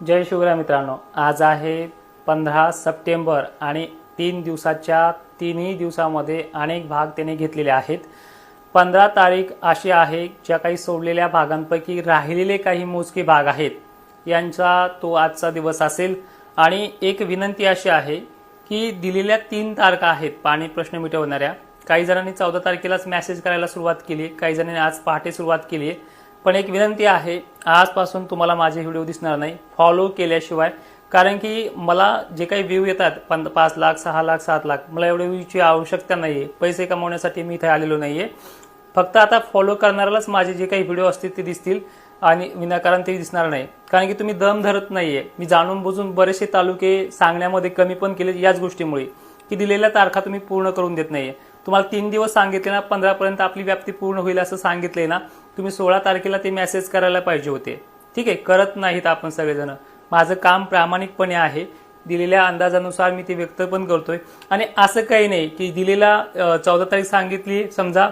जय शिवराय मित्रांनो आज आहे पंधरा सप्टेंबर आणि तीन दिवसाच्या तिन्ही दिवसामध्ये अनेक भाग त्याने घेतलेले आहेत. पंधरा तारीख अशी आहे ज्या काही सोडलेल्या भागांपैकी राहिलेले काही मोजके भाग आहेत यांचा तो आजचा दिवस असेल. आणि एक विनंती अशी आहे की दिलेल्या तीन तारखा आहेत पाणी प्रश्न मिटवणाऱ्या. काही जणांनी चौदा तारखेलाच मेसेज करायला सुरुवात केली काही जणांनी आज पहाटे सुरुवात केली आहे. पण एक विनंती आहे आजपासून तुम्हाला माझे व्हिडिओ दिसणार नाही. फॉलो केल्याशिवाय कारण की मला जे काही व्ह्यू येतात पंध पाच लाख सहा लाख सात लाख मला एवढ्या व्ह्यूची आवश्यकता नाही आहे पैसे कमवण्यासाठी मी इथे आलेलो नाही आहे फक्त आता फॉलो करणाऱ्यालाच माझे जे काही व्हिडिओ असतील ते दिसतील आणि विनाकारण ते दिसणार नाही. कारण की तुम्ही दम धरत नाहीये. मी जाणून बुजून बरेचसे तालुके सांगण्यामध्ये कमी पण केले याच गोष्टीमुळे की दिलेल्या तारखा तुम्ही पूर्ण करून देत नाहीये. तुम्हाला तीन दिवस सांगितले ना पंधरापर्यंत आपली व्याप्ती पूर्ण होईल असं सांगितले ना तुम्ही सोळा तारखेला ते मेसेज करायला पाहिजे होते. ठीक आहे? करत नाहीत आपण सगळेजण. माझं काम प्रामाणिकपणे आहे. दिलेल्या अंदाजानुसार मी ते व्यक्त पण करतोय. आणि असं काही नाही की दिलेला चौदा तारीख सांगितली समजा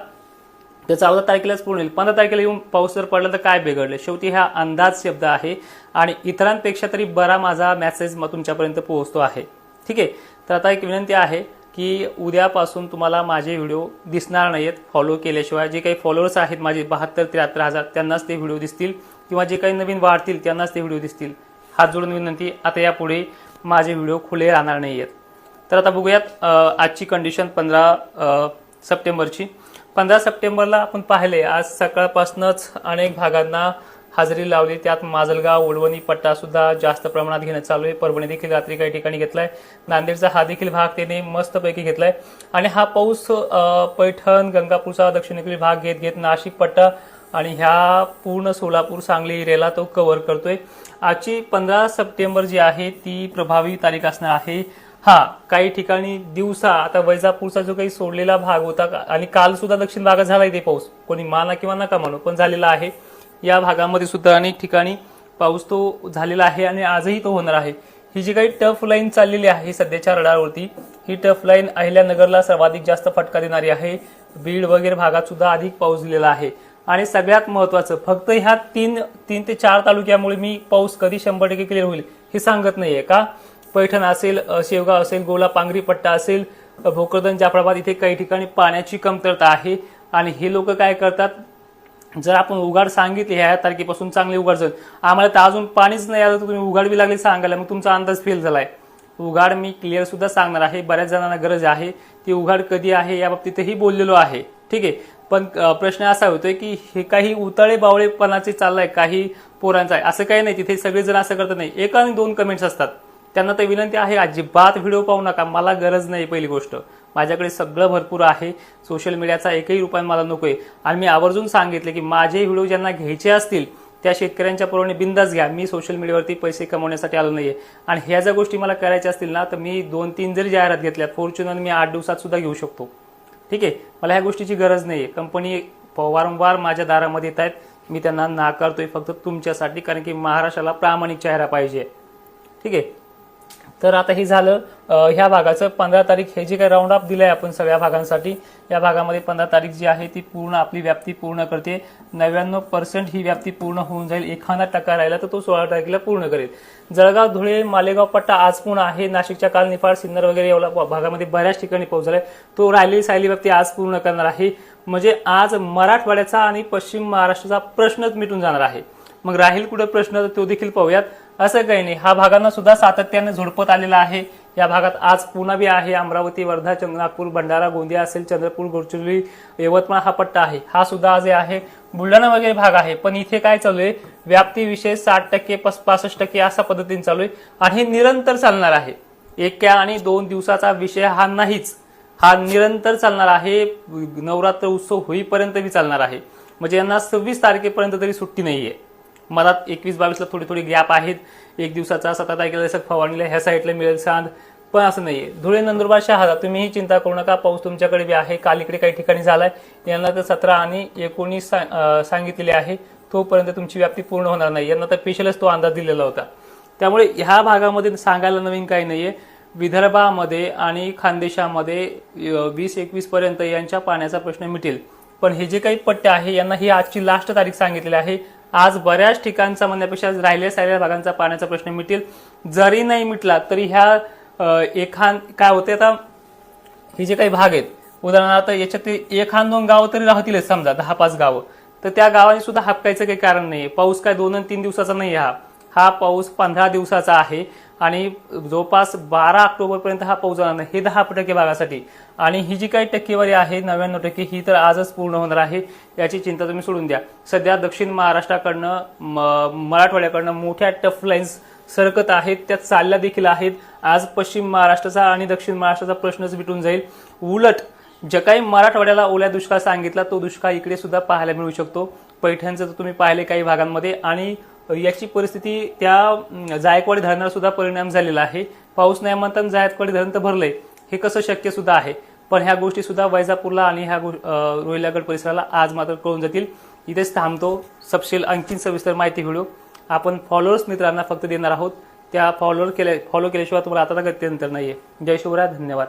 तर चौदा तारखेलाच पूर्ण होईल. पंधरा तारखेला येऊन पाऊस जर पडला तर काय बिघडलं? शेवटी हा अंदाज शब्द आहे आणि इतरांपेक्षा तरी बरा माझा मेसेज मग तुमच्यापर्यंत पोहोचतो आहे. ठीक आहे? तर आता एक विनंती आहे की उद्यापासून तुम्हाला माझे व्हिडिओ दिसणार नाहीत फॉलो केल्याशिवाय. जे काही फॉलोअर्स आहेत माझे बहात्तर त्र्याहत्तर हजार त्यांनाच ते व्हिडिओ दिसतील. किंवा जे काही नवीन वाढतील त्यांनाच ते व्हिडिओ दिसतील. हात जोडून विनंती आता यापुढे माझे व्हिडिओ खुले राहणार नाही आहेत तर आता बघूयात आजची कंडिशन पंधरा सप्टेंबरची. पंधरा सप्टेंबरला आपण पाहिले आज सकाळपासूनच अनेक भागांना हजेरी लावली. त्यात माजलगाव उडवणी पट्टा सुद्धा जास्त प्रमाणात घेणं चालू आहे. परभणी देखील रात्री काही ठिकाणी घेतलाय. नांदेडचा हा देखील भाग त्याने मस्तपैकी घेतलाय. आणि हा पाऊस पैठण गंगापूरचा दक्षिणेकडील भाग घेत घेत नाशिक पट्टा आणि ह्या पूर्ण सोलापूर सांगली एरियाला तो कव्हर करतोय. आजची पंधरा सप्टेंबर जी आहे ती प्रभावी तारीख असणार आहे. हा काही ठिकाणी दिवसा आता वैजापूरचा जो काही सोडलेला भाग होता आणि काल सुद्धा दक्षिण भागात झालाय ते पाऊस. कोणी माना किंवा नका म्हणू पण झालेला आहे. या भागामध्ये सुद्धा अनेक ठिकाणी पाऊस तो झालेला आहे आणि आजही तो होणार आहे. ही जी काही टफ लाईन चाललेली आहे सध्याच्या रडारवरती ही टफ लाईन अहिल्यानगरला सर्वाधिक जास्त फटका देणारी आहे. बीड वगैरे भागात सुद्धा अधिक पाऊस दिलेला आहे. आणि सगळ्यात महत्वाचं फक्त ह्या तीन तीन ते चार तालुक्यामुळे मी पाऊस कधी शंभर टक्के क्लिअर होईल हे सांगत नाहीये का? पैठण असेल शेवगाव असेल गोला पांगरी पट्टा असेल भोकरदन जाफराबाद इथे काही ठिकाणी पाण्याची कमतरता आहे. आणि हे लोक काय करतात? जर आपण उघाड सांगितले ह्या तारखेपासून चांगले उघाड झालं. आम्हाला तर अजून पाणीच नाही आलं तर तुम्ही उघाड बी लागले सांगायला. मग तुमचा अंदाज फेल झालाय. उघाड मी क्लिअर सुद्धा सांगणार आहे. बऱ्याच जणांना गरज आहे. ती उघाड कधी आहे या बाबतीतही बोललेलो आहे. ठीक आहे? पण प्रश्न असा होतोय की हे काही उताळे बावळेपणाचे चाललंय काही पोरांचा आहे. असं काही नाही. तिथे सगळेजण असं करत नाही. एक आणि दोन कमेंट्स असतात. त्यांना तर विनंती आहे अजिबात व्हिडिओ पाहू नका. मला गरज नाही पहिली गोष्ट. माझ्याकडे सगळं भरपूर आहे. सोशल मीडियाचा एकही रुपया मला नको आहे आणि मी आवर्जून सांगितले की माझे व्हिडिओ ज्यांना घ्यायचे असतील त्या शेतकऱ्यांच्या पुरवणी बिंदास घ्या. मी सोशल मीडियावरती पैसे कमवण्यासाठी आलो नाहीये. आणि ह्या ज्या गोष्टी मला करायच्या असतील ना तर मी दोन तीन जरी जाहिरात घेतल्या फॉर्च्युनर मी आठ दिवसात सुद्धा घेऊ शकतो. ठीक आहे? मला ह्या गोष्टीची गरज नाही कंपनी वारंवार माझ्या दारामध्ये येत आहेत. मी त्यांना नाकारतोय फक्त तुमच्यासाठी कारण की महाराष्ट्राला प्रामाणिक चेहरा पाहिजे. ठीक आहे? तर आता हे झालं ह्या भागाचं. पंधरा तारीख हे जे काही राऊंड अप दिलंय आपण सगळ्या भागांसाठी या भागामध्ये पंधरा तारीख जी आहे ती पूर्ण आपली व्याप्ती पूर्ण करते. नव्याण्णव पर्सेंट ही व्याप्ती पूर्ण होऊन जाईल. एखादा टक्का राहिला तर तो सोळा तारखेला पूर्ण करेल. जळगाव धुळे मालेगाव पट्टा आज पूर्ण आहे. नाशिकच्या काल निफाड सिन्नर वगैरे एवढा भागामध्ये बऱ्याच ठिकाणी पोहोचलाय तो राहिलेली सायली व्याप्ती आज पूर्ण करणार आहे. म्हणजे आज मराठवाड्याचा आणि पश्चिम महाराष्ट्राचा प्रश्नच मिटून जाणार आहे. मग राहील कुठे प्रश्न तर तो देखील पाहूयात. असं काही नाही हा भागांना सुद्धा सातत्याने झोडपत आलेला आहे. या भागात आज पुन्हा बी आहे अमरावती वर्धा चंद्रपूर भंडारा गोंदिया असेल चंद्रपूर गडचिरोली यवतमाळ हा पट्टा आहे. हा सुद्धा आज आहे. बुलढाणा वगैरे भाग आहे पण इथे काय चालू आहे? व्याप्ती विषय साठ टक्के पासष्ट टक्के अशा पद्धतीने चालू आहे आणि हे निरंतर चालणार आहे. एका आणि दोन दिवसाचा विषय हा नाहीच. हा निरंतर चालणार आहे. नवरात्र उत्सव होईपर्यंत बी चालणार आहे. म्हणजे यांना सव्वीस तारखेपर्यंत तरी सुट्टी नाहीये. मधात एकवीस बावीसला थोडी थोडी गॅप आहेत. एक दिवसाचा सतरा तारखेला जसं फवारणीला ह्या साईडला मिळेल सांद पण असं नाहीये. धुळे नंदुरबार शहादा तुम्हीही चिंता करू नका. पाऊस तुमच्याकडे बी आहे. काल इकडे काही ठिकाणी झालाय. यांना तर सतरा आणि एकोणीस सा- सांगितलेले आहे. तोपर्यंत तुमची व्याप्ती पूर्ण होणार नाही. यांना तर स्पेशलच तो अंदाज दिलेला होता. त्यामुळे ह्या भागामध्ये सांगायला नवीन काही नाहीये. विदर्भामध्ये आणि खानदेशामध्ये वीस एकवीस पर्यंत यांच्या पाण्याचा प्रश्न मिटेल. पण हे जे काही पट्टे आहे यांना ही आजची लास्ट तारीख सांगितलेली आहे. आज बऱ्याच ठिकाणचा म्हणण्यापेक्षा राहिल्या साऱ्या भागांचा पाण्याचा प्रश्न मिटेल जरी नाही मिटला तरी ह्या एखाद काय होते आता हे जे काही भाग आहेत उदाहरणार्थ याच्यात एखाद दोन गावं तरी राहतीलच समजा दहा पाच गावं. तर त्या गावाने सुद्धा हापकायचं काही कारण नाही पाऊस काय दोन तीन दिवसाचा नाही हा. हा पाऊस पंधरा दिवसाचा आहे आणि जवळपास बारा ऑक्टोबरपर्यंत हा पाऊस जाणार नाही. हे दहा टक्के भागासाठी. आणि ही जी काही टक्केवारी आहे नव्याण्णव टक्के ही तर आजच पूर्ण होणार आहे. याची चिंता तुम्ही सोडून द्या. सध्या दक्षिण महाराष्ट्राकडनं म- मराठवाड्याकडनं मोठ्या टफ लाईन्स सरकत आहेत. त्या चालल्या देखील आहेत. आज पश्चिम महाराष्ट्राचा आणि दक्षिण महाराष्ट्राचा प्रश्नच मिटून जाईल. उलट ज्या काही मराठवाड्याला ओल्या दुष्काळ सांगितला तो दुष्काळ इकडे सुद्धा पाहायला मिळू शकतो. पैठणचं तुम्ही पाहिले काही भागांमध्ये. आणि याची परिस्थिती त्या जायकवाडी धरणाला सुद्धा परिणाम झालेला आहे. पाऊस नाही म्हणताना जायकवाडी धरण तर भरलंय. हे कसं शक्य सुद्धा आहे. पण ह्या गोष्टी सुद्धा वैजापूरला आणि ह्या गो- रोहिलागड परिसराला आज मात्र कळून जातील. इथेच थांबतो. सपशेल आणखीन सविस्तर माहिती व्हिडिओ आपण फॉलोअर्स मित्रांना फक्त देणार आहोत. त्या फॉलोअर केल्या फॉलो केल्याशिवाय तुम्हाला आता गत्यंतर नाहीये. जय शिवराय धन्यवाद.